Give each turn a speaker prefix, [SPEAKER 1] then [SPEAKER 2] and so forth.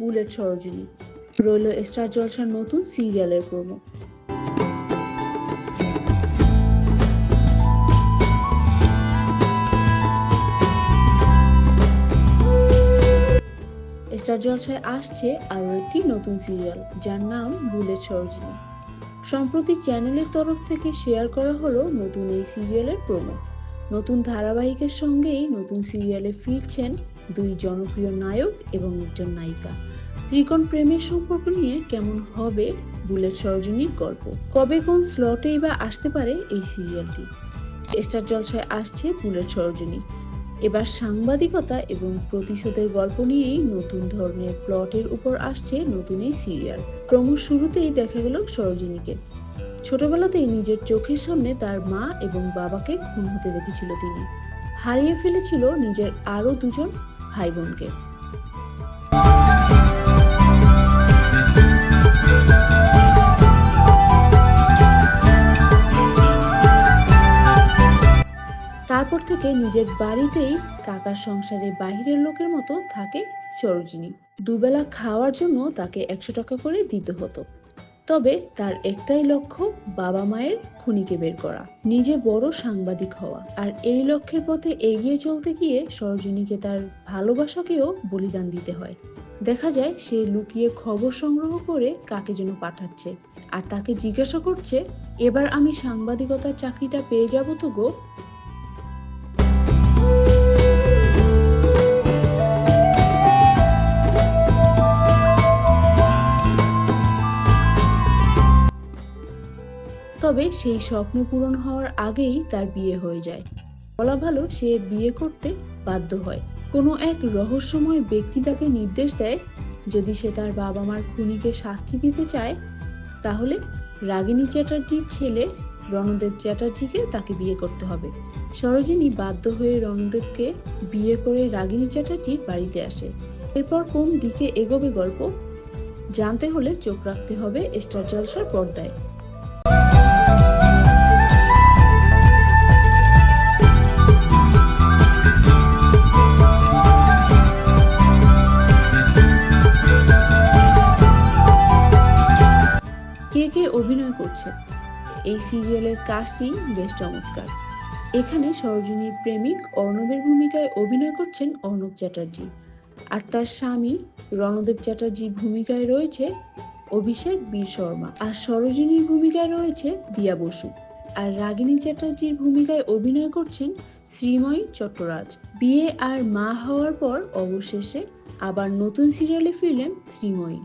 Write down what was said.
[SPEAKER 1] Bullet Sarojini. রইল star জলসার নতুন সিরিয়ালের প্রমো। স্টার জলসায় আসছে আরও একটি নতুন সিরিয়াল, যার নাম বুলেট সরোজিনী। সম্প্রতি চ্যানেলের তরফ থেকে শেয়ার করা হলো নতুন এই সিরিয়ালের প্রমো। নতুন ধারাবাহিকের সঙ্গেই নতুন সিরিয়ালে ফিরছেন দুই জনপ্রিয় নায়ক এবং একজন নায়িকা। ত্রিকোণ প্রেমের সম্পর্ক নিয়ে কেমন হবে বুলেট সরোজিনীর গল্প। কবে কোন স্লটেই বা আসতে পারে এই সিরিয়ালটি? স্টার জলসায় আসছে বুলেট সরোজিনী। এবার সাংবাদিকতা এবং প্রতিশোধের গল্প নিয়েই নতুন ধরনের প্লটের উপর আসছে নতুন এই সিরিয়াল। ক্রমশ শুরুতেই দেখা গেল সরোজিনীকে। ছোটবেলাতেই নিজের চোখের সামনে তার মা এবং বাবাকে খুন হতে দেখেছিল তিনি। হারিয়ে ফেলেছিল নিজের আরও দুজন ভাই বোনকে তারপর থেকে নিজের বাড়িতেই কাকার সংসারে বাহিরের লোকের মতো থাকে সরোজিনী। দুবেলা খাওয়ার জন্য তাকে একশো টাকা করে দিতে হতো। তবে তার একটাই লক্ষ্য বাবা মায়ের খুনিকে বের করা, নিজে বড় সাংবাদিক হওয়া। আর এই লক্ষ্যের পথে এগিয়ে চলতে গিয়ে সরজনীকে তার ভালোবাসাকেও বলিদান দিতে হয়। দেখা যায় সে লুকিয়ে খবর সংগ্রহ করে কাকে যেন পাঠাচ্ছে। আর তাকে জিজ্ঞাসা করছে, এবার আমি সাংবাদিকতার চাকরিটা পেয়ে যাব তো গো? তবে সেই স্বপ্ন পূরণ হওয়ার আগেই তার বিয়ে হয়ে যায়। বলা ভালো সে বিয়ে করতে বাধ্য হয়। কোনো এক রহস্যময় ব্যক্তি তাকে নির্দেশ দেয়, যদি সে তার বাবা মার খুনিকে শাস্তি দিতে চায়, তাহলে রাগিনী চ্যাটার্জির ছেলে রণদেব চ্যাটার্জিকে তাকে বিয়ে করতে হবে। সরোজিনী বাধ্য হয়ে রণদেবকে বিয়ে করে রাগিনী চ্যাটার্জির বাড়িতে আসে। এরপর কোন দিকে এগোবে গল্প? জানতে হলে চোখ রাখতে হবে স্টার জলসার পর্দায়। কে কে অভিনয় করছে? এই সিরিয়ালের কাস্টিং বেশ চমৎকার। এখানে সরোজিনীর প্রেমিক অর্ণবের ভূমিকায় অভিনয় করছেন অর্ণব চ্যাটার্জি। আর তার স্বামী রণদেব চ্যাটার্জির ভূমিকায় রয়েছে অভিষেক বীর শর্মা। আর সরোজিনীর ভূমিকায় রয়েছে দিয়া বসু। আর রাগিনী চ্যাটার্জির ভূমিকায় অভিনয় করছেন শ্রীময়ী চট্টরাজ। বিয়ে আর মা হওয়ার পর অবশেষে আবার নতুন সিরিয়ালে ফিরলেন শ্রীময়ী।